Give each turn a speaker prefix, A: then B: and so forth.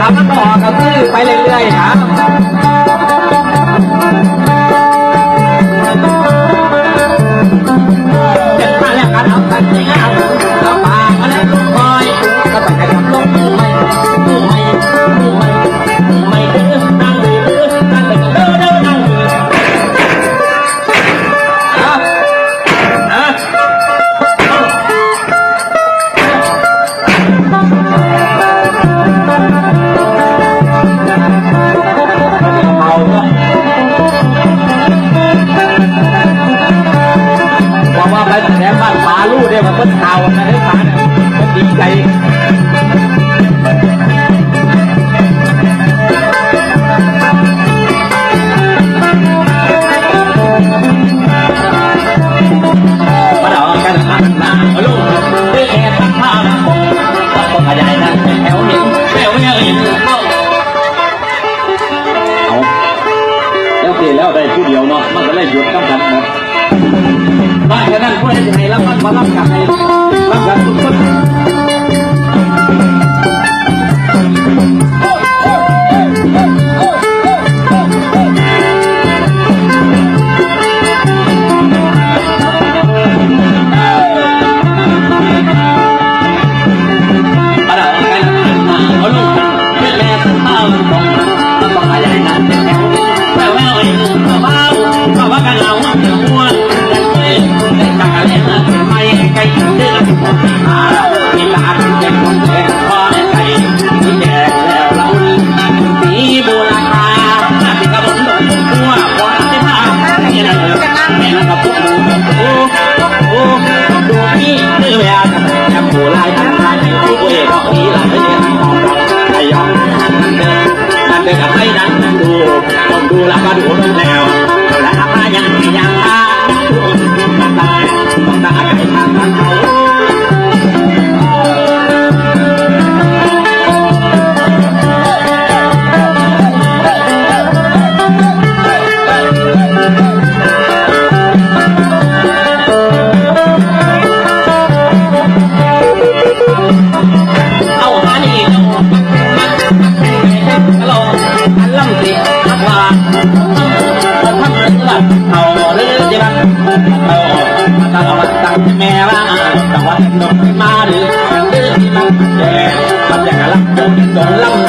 A: ทำต่อกับชื่อไปเรื่อยๆนะเจ็ดมาแล้วกันเอากันจริงเอา ลูกเนี่ยผมก็เตานะให้ขาเนี่ตีใจมาดอกกันหันมาลูกเพื่แอบตั้งผ้ามาคงต้องขยายนะแถเห็นแถวเนี่ยเห็นเข้า
B: แล้วเสร็จแล้วได้ผู้เดียวเนาะมันก็เลยหยุดกำกันหมด
A: la palma, la la la ผู้
B: ลายทั้งทางผู้ผู้เอกก็ผีาไปเยองของเรายองนั่นเลยแต่ก็ไม่ได้ดูดูแล้วก็ดูนั่น
A: แล้ว แม่ว่าตะวันลงมาหรือเดือดมันแดงมันแดงกระลับโดนโดนลำ